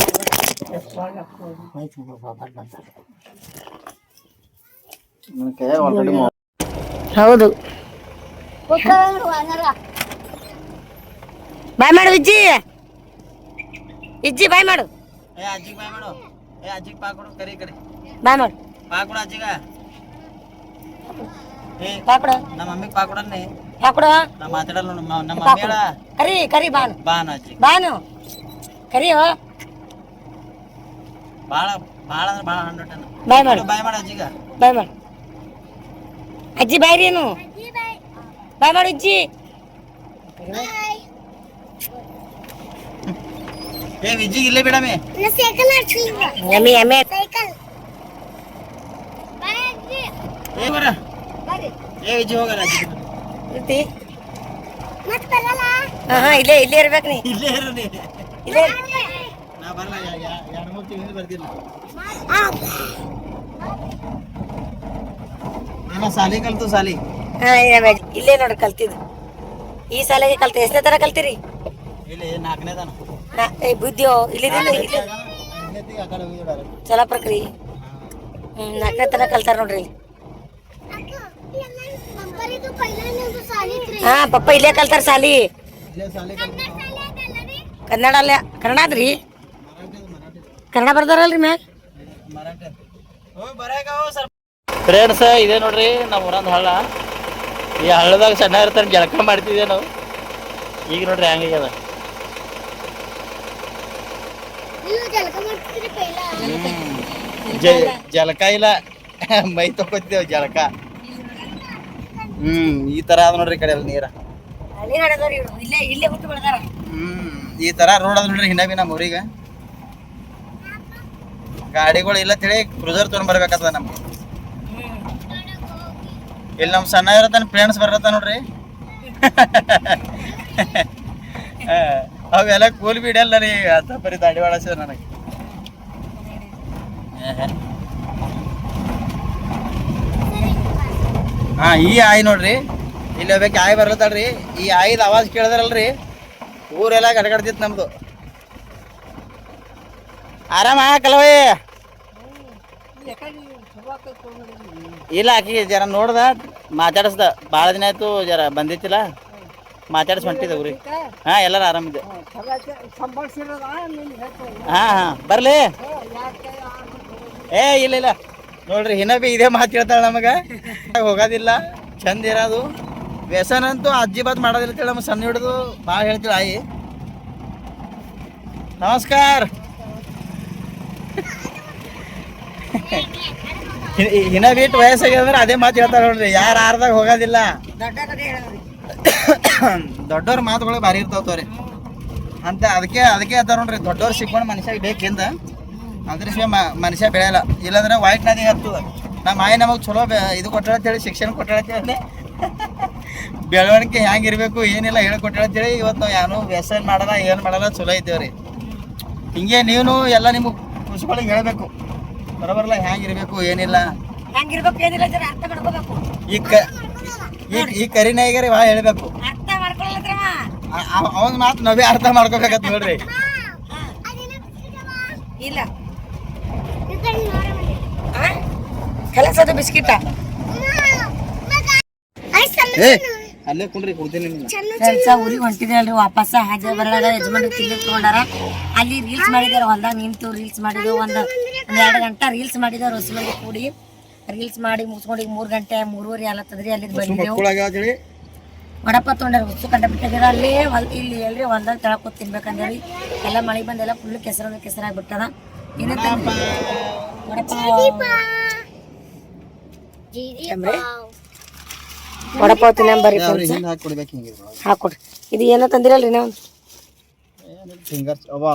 ನನ್ನ ಕೈಯಾಗ ಆಲ್ರೆಡಿ ಹೌದು ಬಾಯ್ ಮಾಡು ಇಜ್ಜಿ ಇಜ್ಜಿ ಬಾಯ್ ಮಾಡು ಏ ಅಜ್ಜಿಗೆ ಬಾಯ್ ಮಾಡು ಏ ಅಜ್ಜಿಗೆ ಪಾ ಕೊಡು ಕರಿ ಕರಿ ಬಾಯ್ ಮಾಡು ಪಾ ಕೊಡು ಅಜ್ಜಿಗ ಪಾಕೊಡ. ನಾ ಮಾತಾಡಲ್ಲ ನೋಡು ಮ- ನಮ್ಮ ಮಮ್ಮಿ ಹೇಳ ಕರಿ ಕರಿ ಬಾನು. ಬಾನ ಅಜ್ಜಿ. ಬಾನು. ಕರಿಯೋ ಬಾಳ ಬಾಳ ಅಂದ್ರೆ ಬಾಳ ಹಂಡ್ರೆಡ್ ಬಾಯ್ ಮಾಡು. ಬಾಯ್ ಮಾಡು ಅಜ್ಜಿಗ ಬಾಯ್ ಮಾಡು. ಅಜ್ಜಿ ಬಾಯ್ ರೀ ಏನು? ಬಾಯ್. ಮಾಡು ಅಜ್ಜಿ. ಏ ವಿಜ್ಜಿಗೆ ಇಲ್ಲೇ ಬಿಡಮಿ ಎಮ್ಮೆ ಎಮ್ಮೆ. ಸೈಕಲ್ ಬಾಯ್ ಏ ಬರ. ಏ ವಿಜಿ ಹೋಗಲ್ಲ ಇರ್ತಿ. ಮತ್ ಬರಲ್ಲ? ಹಾ ಹಾ ಇಲ್ಲೇ ಇಲ್ಲೇ ಇರ್ಬೇಕು ನೀ. ಇಲ್ಲೇ ಇರು ನೀ. ಇಲ್ಲೇ ನಾ ಬರಲ್ಲ ಎರಡು ಮೂರು ತಿಂಗಳು ಬರ್ತಿಲ್ಲ ಏನೋ ಸಾಲಿ ಕಲ್ತು ಸಾಲಿ ಹಾ ಇಲ್ಲೇ ನೋಡ್ರಿ ಕಲ್ತಿದ್ದು. ಈ ಸಾಲಿಗೆ ಕಲ್ತ ಎಷ್ಟನೇ ತರ ಕಲ್ತಿರಿ? ಇಲ್ಲಿ ನಾಲ್ಕನೇದಾನ ನಾ ಏ ಬುದ್ಧಿಯೋ ಇಲ್ಲಿದಿಂದ ಇಲ್ಲಿ ಚಲೋ ಪ್ರಕ್ರಿಯೆ. ಹ್ಮ್ ನಾಲ್ಕನೇ ತರ ಕಲ್ತಾರ ನೋಡ್ರಿ ಇಲ್ಲಿ. ನಂಬರಿದು ಪೈಲ ನಿಮ್ದು ಸಾಲಿ ಇತ್ರಿ ಹಾ ಪಪ್ಪ ಇಲ್ಲೇ ಕಲ್ತಾರ ಸಾಲಿ. ಇಲ್ಲೇ ಸಾಲಿ ಕಲ್ತು ಕನ್ನಡ ಅಲ್ಲ ಕನ್ನಡ ಅದ್ರಿ ಕನ್ನಡ ಬರ್ದಾರಲ್ರಿ ಮ್ಯಾಗ? ಫ್ರೆಂಡ್ಸ್ ಇದೆ ನೋಡ್ರಿ ನಮ್ಮ ಊರಂದ ಹಳ್ಳ. ಈ ಹಳ್ಳದಾಗ ಸಣ್ಣ ಇರ್ತಾರೆ ಜಳಕ ಮಾಡ್ತಿದ್ದೆ ನಾವು. ಈಗ ನೋಡ್ರಿ ಹಂಗಾಗ್ಯದ ಜಲಕ ಇಲ್ಲ. ಮೈ ತಗೋತಿದ್ದೇವೆ ಜಳಕ ಹ್ಮ್ ಈ ತರ ಅದ ನೋಡ್ರಿ ಈ ಕಡೆ ಎಲ್ಲ ನೀರ. ಅಲ್ಲಿ ನಡೆದವ್ರಿ ಇವ್ರು. ಇಲ್ಲೇ ಇಲ್ಲೇ ಹುಟ್ಟು ಬೆಳೆದಾರ. ಹ್ಮ್ ಈ ತರ ರೋಡ್ ಅದ ನೋಡ್ರಿ ಹಿಂದ ಬಿ ನಮ್ಮ ಊರಿಗೆ. ಗಾಡಿಗಳು ಇಲ್ಲ ತಿಳಿ ಕ್ರೂಸರ್ ತೊಗೊಂಡ್ ಬರ್ಬೇಕಾಗ್ತದ ನಮ್ಗೆ. ಇಲ್ಲಿ ನಮ್ಮ ಸಣ್ಣ ಇರತ್ತ ಫ್ರೆಂಡ್ಸ್ ಬರತ್ತ ನೋಡ್ರಿ. ಆ, ಅವೆಲ್ಲ ಕೂಲ್ ಬಿಡಲ್ಲ ರೀ ಅಂತ ಬರೀ ದಾಡಿ ಹೊಡಸಿದ ನನಗೆ. ಹಾ, ಈ ಆಯ್ ನೋಡ್ರಿ. ಇಲ್ಲಿ ಹೋಗ್ಬೇಕು ಆಯ್ ಬರ್ಲತ್ತಳ್ರಿ. ಈ ಆಯ್ದ ಆವಾಜ್ ಕೇಳಿದ್ರಲ್ರಿ. ಊರೆಲ್ಲ ಗಡ್ಗಡ್ತಿತ್ತು ನಮ್ದು. ಆರಾಮ ಕಲವೇ? ಇಲ್ಲ, ಆಕಿ ಜರ ನೋಡ್ದ, ಮಾತಾಡಿಸ್ದ. ಭಾಳ ದಿನ ಆಯ್ತು, ಜರ ಬಂದಿತ್ತಿಲ್ಲ. ಮಾತಾಡಿಸ್ ಹೊಂಟಿದ್ದ ಊರಿ ಹಾ, ಎಲ್ಲರೂ ಆರಾಮಿದೆ ಹಾ ಹಾ, ಬರ್ಲಿ. ಏ, ಇಲ್ಲ ಇಲ್ಲ. ನೋಡ್ರಿ ಇನ್ನ ಬಿ ಇದೇ ಮಾತು ಹೇಳ್ತಾಳೆ ನಮಗೆ. ಹೋಗೋದಿಲ್ಲ, ಚಂದ ಇರೋದು. ವ್ಯಸನ ಅಂತೂ ಅಜ್ಜಿ ಬಾತ್ ಮಾಡೋದಿಲ್ಲ ಅಂತೇಳಿ ನಮಗೆ ಸಣ್ಣ ಹಿಡಿದು ಭಾಳ ಹೇಳ್ತೀವಿ ಆಯಿ. ನಮಸ್ಕಾರ. ಇನ್ನ ಬಿಟ್ಟು ವಯಸ್ಸಾಗ್ಯದ ಅಂದ್ರೆ ಅದೇ ಮಾತು ಹೇಳ್ತಾರೆ ನೋಡ್ರಿ, ಯಾರು ಆರ್ದಾಗ ಹೋಗೋದಿಲ್ಲ. ದೊಡ್ಡವ್ರ ಮಾತುಗಳು ಭಾರಿ ಇರ್ತಾವ ತೋರಿ. ಅಂತ ಅದಕ್ಕೆ ಅದಕ್ಕೆ ಹೇಳ್ತಾರ ನೋಡ್ರಿ ದೊಡ್ಡವ್ರು ಸಿಕ್ಕೊಂಡು ಮನುಷ್ಯ ಬೇಕಿಂದ ಅದ್ರ ಮನುಷ್ಯ ಬೆಳೆಯಲ್ಲ. ಇಲ್ಲಾಂದ್ರೆ ವೈಟ್ ನದಿ ಹತ್ತದ ನಮ್ಮ ಆಯಿ ನಮಗೆ ಚಲೋ ಇದು ಕೊಟ್ಟಳ ಅಂತೇಳಿ ಶಿಕ್ಷಣ ಕೊಟ್ಟಳ ಅಂತೇಳಿ. ಬೆಳವಣಿಗೆ ಹೆಂಗೆ ಇರಬೇಕು ಏನಿಲ್ಲ ಹೇಳ್ಕೊಟ್ಟಾಳ ಅಂತೇಳಿ ಇವತ್ತು ನಾವು ಯಾರು ವ್ಯಸನ ಮಾಡಲ್ಲ ಏನು ಮಾಡಲ್ಲ ಚಲೋ ಇದ್ದೇವ್ರಿ ಹಿಂಗೆ ನೀವು ಎಲ್ಲ ನಿಮ್ಗೆ ಖುಷಿಗಳಿಗೆ ಹೇಳಬೇಕು. ಬರೋಬರಲ್ಲ ಹ್ಯಾಂಗ ಇರಬೇಕು ಏನಿಲ್ಲ. ಹಂಗಿರ್ಬೇಕು ಈ ಕ ಈ ಕರಿನಾಯಿಗರಿ ಭಾಳ ಹೇಳಬೇಕು. ಅವನ ಮಾತು ನಾವೇ ಅರ್ಥ ಮಾಡ್ಕೋಬೇಕಂತ ನೋಡ್ರಿ. ಇಲ್ಲ? ಕಲಸದು ಬಿಸ್ಕಿಟ. ಅಲ್ಲೇ ಕುಂಡ್ರಿ ಕೊಡ್ತೀನಿ ಕೆಲಸ ಊರಿಗೆ ಹೊಂಟಿದೆ ಅಲ್ರಿ ವಾಪಸ್ ಹಾಗೆ ಬರಲಾಗ ಯಜಮಾನ್ ತಿಂಡಿ ತಗೊಂಡಾರ ಅಲ್ಲಿ ರೀಲ್ಸ್ ಮಾಡಿದಾರ ಹೊಲ್ದಾಗ ನಿಂತು ರೀಲ್ಸ್ ಮಾಡಿದ್ರು. ಒಂದು ಒಂದು ಎರಡು ಗಂಟೆ ರೀಲ್ಸ್ ಮಾಡಿದಾರ ಹೊಸ ಮಂದಿ ಕೂಡಿ. ರೀಲ್ಸ್ ಮಾಡಿ ಮುಗಿಸ್ಕೊಂಡು ಈಗ ಮೂರು ಗಂಟೆ ಮೂರುವರೆ ಆಲತ್ತದ್ರಿ ಅಲ್ಲಿ ಬಂದಿದ್ದೆವು ವಡಪ್ಪ ತೊಗೊಂಡಾರ ಹುಚ್ಚು ಕಂಡ ಬಿಟ್ಟಿದ್ದೀರ ಅಲ್ಲಿ ಹೊಲ್ ಇಲ್ಲಿ ಎಲ್ರಿ ಹೊಲ್ದಾಗ ತೆಳಕೋತ್ ತಿನ್ಬೇಕಂದೇಳಿ. ಎಲ್ಲ ಮಳೆ ಬಂದೆಲ್ಲ ಫುಲ್ ಕೆಸರ ಜೀರಿ ಏನ್ರಿ? ವಡಪಾವ್ ಕೊಡ್ಬೇಕು ಹಿಂಗೆ ಹಾಕೊಡ್ರಿ ಇದು ಏನೋ ತಂದಿರಲ್ರಿ ನಾವು ಫಿಂಗರ್ ಅವ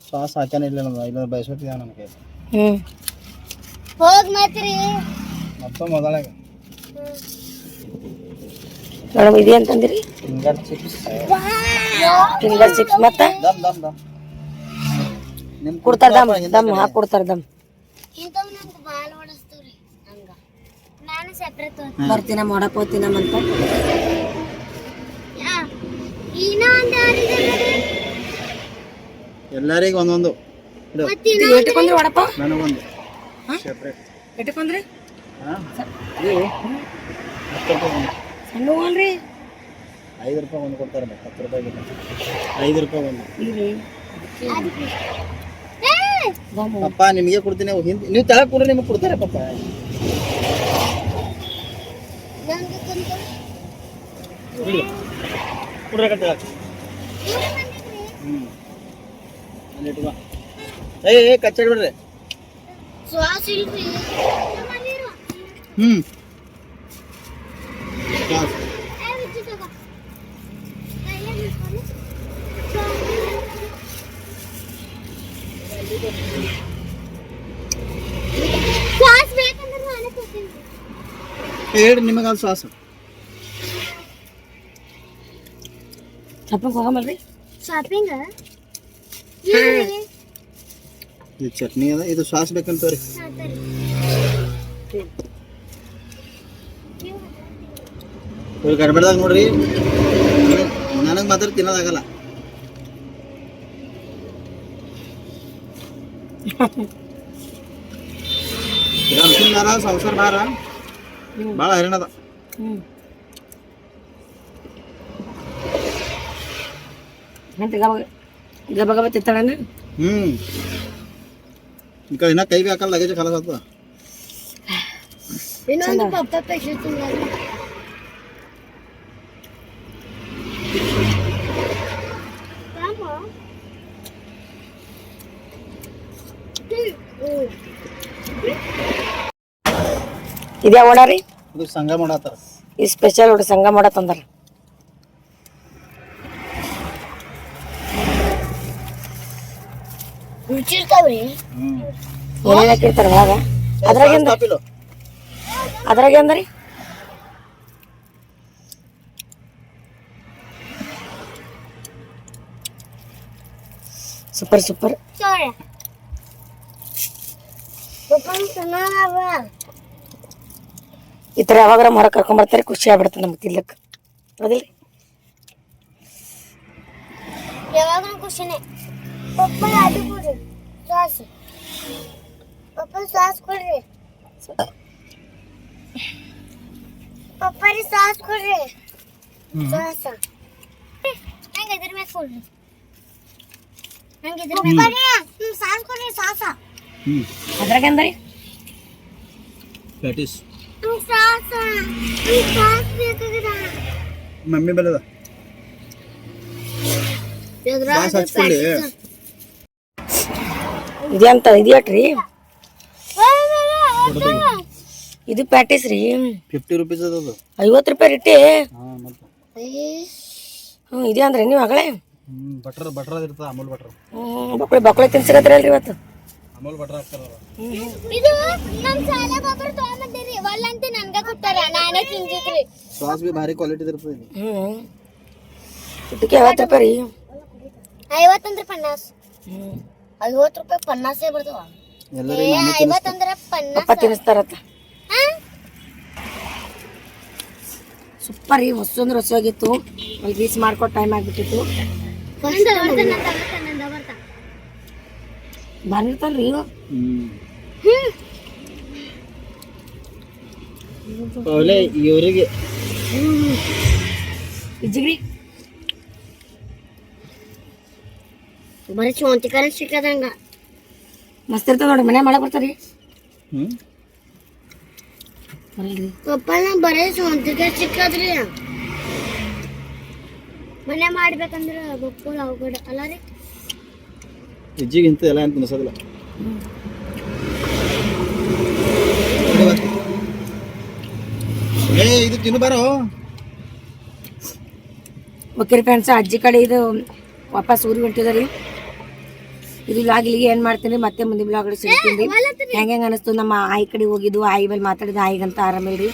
ಸಾಸ್ ಹಾಕ್ಯಾನ ಇಲ್ಲ ನಮ್ದು ಇಲ್ಲ ಬಯಸೋತಿದ್ದ ನಮಗೆ ಹ್ಞೂ ಹೋಗ್ ಮಾತ್ರಿ ಮತ್ತೆ ಮೊದಲಾಗ ಮೇಡಮ್ ಇದೇನು ತಂದಿರಿ ಫಿಂಗರ್ ಚಿಪ್ಸ್ ಫಿಂಗರ್ ಚಿಪ್ಸ್ ಮತ್ತೆ ದಮ್ ದಮ್ ದಮ್ ಕೊಡ್ತಾರ ದಮ್ ದಮ್ ಹಾಕಿ ಕೊಡ್ತಾರ ದಮ್. ಬರ್ತೀನ ಮಾಡಕ್ ಇನ್ನ ಒಂದು ಎಲ್ಲರಿಗೂ ಒಂದೊಂದು. ವಡಪ್ಪ? ನನಗೊಂದು. ಸೆಪ್ರೇಟ್ ಸಣ್ಣ ಐದು ರೂಪಾಯಿ ಒಂದು ಕೊಡ್ತಾರೆ ಹತ್ತು ರೂಪಾಯಿ ಐದು ರೂಪಾಯಿ ಒಂದು. ಪಪ್ಪ ನಿಮಗೆ ಕೊಡ್ತೀನಿ ಹಿಂದೆ ನೀವು ತಳ ಕೊಡ್ರಿ ನಿಮಗೆ ಕೊಡ್ತಾರೆ ಪಪ್ಪ ಏ ಕಚ್ಚಾಡಿ ಬಿಡ್ರಿ. ಶ್ವಾಸ ಇಲ್ರಿ ಹ್ಞೂ ಶ್ವಾಸ. ಶಾಪಿಂಗ್ ಹೋಗಮಲ್ರಿ ಶಾಪಿಂಗ್? ಇದು ಚಟ್ನಿ ಅದ ಇದು ಸಾಸ್ ಬೇಕಂತವ್ರಿ ಗಡ್ಬಡ್ದಾಗ ನೋಡ್ರಿ. ನನಗೆ ಮಾತ್ರ ತಿನ್ನೋದಾಗಲ್ಲ ಅನ್ಸಿನ ದಾರ ಸಂಸಾರ ಭಾರ ಭಾಳ ಹೈರಾಣ ಅದ ಹ್ಞೂ ಮತ್ತೆ ಗಬ ಗಬ ಗಬ ತಿತ್ತಾಳನ ಹ್ಞೂ ಈ ಕಡೆ ಇನ್ನ ಕೈ ಬಿ ಹಾಕಲ್ಲ ಲಗೇಜ್ ಖಲಾಸ್ ಆಗ್ತದ ಇನ್ನೊಂದು ಪಪ್ಪ ಪೈಸೆ ಇದ್ಯಾ ಓಡ ರೀ ಇದು ಸಂಘ ಮಾಡತ್ತಾರ ಸ್ಪೆಷಲ್ ನೋಡಿ ಸಂಘ ಮಾಡತ್ತಂದ್ರ ಏನೇನು ಹಾಕಿರ್ತಾರ ಒಳಗ? ಅದ್ರಾಗ ಕಾಪಿಲು ಅದ್ರಾಗ ಸೂಪರ್ ಸೂಪರ್ ಚೆನ್ನಾಗ ಈ ಥರ ಯಾವಾಗಾರ ಹೊರಗೆ ಕರ್ಕೊಂಬರ್ತಾರೆ ಖುಷಿ ಆಗ್ಬಿಡ್ತದೆ ನಮ್ಗೆ ತಿನ್ಲಕ್ಕೆ. ಹೌದಿಲ್ಲ? ಯಾವಾಗಲೂ ಖುಷಿನೇ. ಪಪ್ಪ ಅದು ಕೊಡ್ರಿ ಸಾಸ್. ಪಪ್ಪ ಸಾಸ್ ಕೊಡ್ರಿ. ಪಪ್ಪ ರೀ ಸಾಸ್ ಕೊಡ್ರಿ. ಸಾಸ. ನಂಗೆ ಇದ್ರ ಮೇಲೆ ಕೊಡ್ರಿ. ನಂಗೆ ಇದ್ರ ಮೇಲೆ ಸಾಸ್ ಕೊಡ್ರಿ ಸಾಸ. ಅದ್ರಾಗ ಪ್ಯಾಟಿಸ್ ಮಮ್ಮಿ ಸಾಸ್ ಹಚ್ಕೊಳ್ಳಿ. ಇದ್ಯಾಂತ ಇದ್ಯಾಟ್ರಿ? ಇದು ಪ್ಯಾಟೀಸ್ ರೀ. ಫಿಫ್ಟಿ ರುಪೀಸ್ ಅದ ಅದು. ಐವತ್ತು ರೂಪಾಯಿ ರಿಟ್ಟಿ ಹ್ಞೂ ಇದೆ ಅಂದ್ರೆ ನೀವು ಆಗಲೇ? ಹ್ಞೂ ಬಟ್ರ್ ಬಟ್ರ್ ಇರ್ತದೆ ಅಮೂಲ್ ಬಟ್ರ್. ಹ್ಞೂ ಬಕ್ಳೆ ಬಕ್ಳೆ ತಿನ್ಸಿರತ್ರಿ ಇವತ್ತು. ಅಮೂಲ್ ಬಟ್ರ್ ಹಾಕ್ತಾರ ಇದು ನಮ್ ಶಾಲೆ ಒಬ್ಬರು ತಗೊಂಬಂದಿರಿ. ಒಲ್ಲಂತ ನನ್ಗ ಕೊಟ್ಟಾರ. ನಾನೇ ತಿಂದಿದ್ರಿ. ಸಾಸ್ ಬಿ ಭಾರಿ ಕ್ವಾಲಿಟಿ ಇರ್ತದೆ ಇದು. ಹ್ಞೂ ಇದಕ್ಕೆ ಐವತ್ತು ರೂಪಾಯಿ ರೀ? ಐವತ್ತಂದ್ರ ಪನ್ನಾಸ್. ಹ್ಞೂ ಐವತ್ತು ರೂಪಾಯಿ ಪನ್ನಾಸೇ ಬರ್ತಾವ. ಐವತ್ತಂದ್ರ ಪನ್ನಾಸ್. ಪಪ್ಪ ತಿನ್ನಿಸ್ತಾರತ್ತ? ಸೂಪರ್ ರೀ. ಹೊಸ ಅಂದ್ರೆ ಹೊಸಾಗಿತ್ತು ಅಲ್ಲಿ ರೀಸ್ ಮಾಡ್ಕೊಟ್ಟು ಟೈಮ್ ಆಗಿಬಿಟ್ಟಿತ್ತು. ಬಂದಿರ್ತಾನೆ ರೀ ಹ್ಮ್ ಅವಲೇ ಇವರಿಗೆ ಇಜ್ಜಿಗ್ರಿ. ಬರೀ ಚೋಂತಿಕಾರ ಸಿಕ್ಕದಂಗ. ಮಸ್ತ್ ಇರ್ತದೆ ನೋಡಿ ಮನೆ ಮಾಡಕ್ ಬರ್ತಾರಿ. ಪಪ್ಪ ನಾ ಬರೀ ಚೋಂತಿಕಾರ ಸಿಕ್ಕದ್ರಿ. ಮನೆ ಮಾಡ್ಬೇಕಂದ್ರ ಬಪ್ಪುಲ್ ಅವಗಡ ಅಲ್ಲ ರೀ? ಹೆಜ್ಜಿಗೆ ಇಂಥ ಎಲ್ಲ ಅಂತ ಅನಿಸೋದಿಲ್ಲ. ಏ ಇದು ತಿನ್ನು ಬಾರೋ. ಓಕೆ ಫ್ರೆಂಡ್ಸ್ ಅಜ್ಜಿ ಕಡೆ ಇದು ವಾಪಸ್ ಊರಿಗೆ ಹೊಂಟಿದ್ರಿ. ಇದು ಲಾಗಿಲಿಗೆ ಏನು ಮಾಡ್ತೀನಿ ಮತ್ತೆ ಮುಂದೆ ಬ್ಲಾಗ್ ಸಿಗ್ತೀನಿ. ಹೆಂಗೆ ಹೆಂಗೆ ಅನಿಸ್ತು ನಮ್ಮ ಆಯಿ ಕಡೆ ಹೋಗಿದ್ದು ಆಯಿ ಮೇಲೆ ಮಾತಾಡಿದ ಆಯಿಗಂತ ಆರಾಮಿಲ್ರಿ.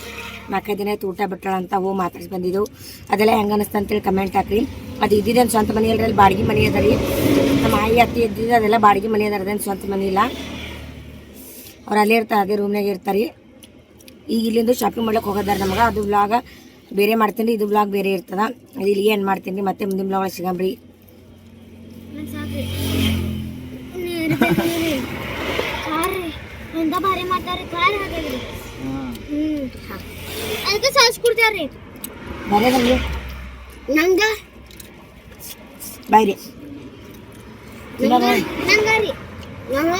ನಾಲ್ಕೈದು ದಿನ ಆಯ್ತು ಊಟ ಬಿಟ್ಟಾಳ ಅಂತ ಹೋಗಿ ಮಾತಾಡ್ಸಿ ಬಂದಿದ್ದೆವು ಅದೆಲ್ಲ ಹೆಂಗೆ ಅನಿಸ್ತು ಅಂತೇಳಿ ಕಮೆಂಟ್ ಹಾಕ್ರಿ. ಅದು ಇದ್ದಿದ್ದೇನು ಸ್ವಂತ ಮನೆ ಅಲ್ರಿ? ಅಲ್ಲಿ ಬಾಡಿಗೆ ಮನೆ ಅದ ರೀ. ನಮ್ಮ ಆಯಿ ಅತ್ತಿ ಇದ್ದಿದ್ದು ಅದೆಲ್ಲ ಬಾಡಿಗೆ ಮನೆ ಅದ ಅದೇನು ಸ್ವಂತ ಮನೆ ಇಲ್ಲ. ಅವ್ರು ಅಲ್ಲೇ ಇರ್ತಾರೆ ಅದೇ ರೂಮ್ನಾಗ ಇರ್ತಾರೆ ಈಗ ಇಲ್ಲಿಂದ ಶಾಪಿಂಗ್ ಮಾಡ್ಲಿಕ್ಕೆ ಹೋಗೋದಾರ ನಮಗೆ ಅದು ಬ್ಲಾಗ ಬೇರೆ ಮಾಡ್ತೀನಿ ಇದು ಬ್ಲಾಗ್ ಬೇರೆ ಇರ್ತದ. ಅದು ಇಲ್ಲಿ ಏನು ಮಾಡ್ತೀನಿ ಮತ್ತೆ ಮುಂದಿನ ಬ್ಲಾಗ್ ಸಿಗಂಬ್ರಿ ಭಾರಿ ಮಾಡ್ತಾರ್ರಿ ಅದಕ್ಕೆ ಸಾಸ್ ಕೊಡ್ತಾರ್ರಿ ಬರೋದಲ್ಲಿ ನಂಗ? ಬಾಯ್ರಿ. ನಂಗ ರೀ. ನಂಗ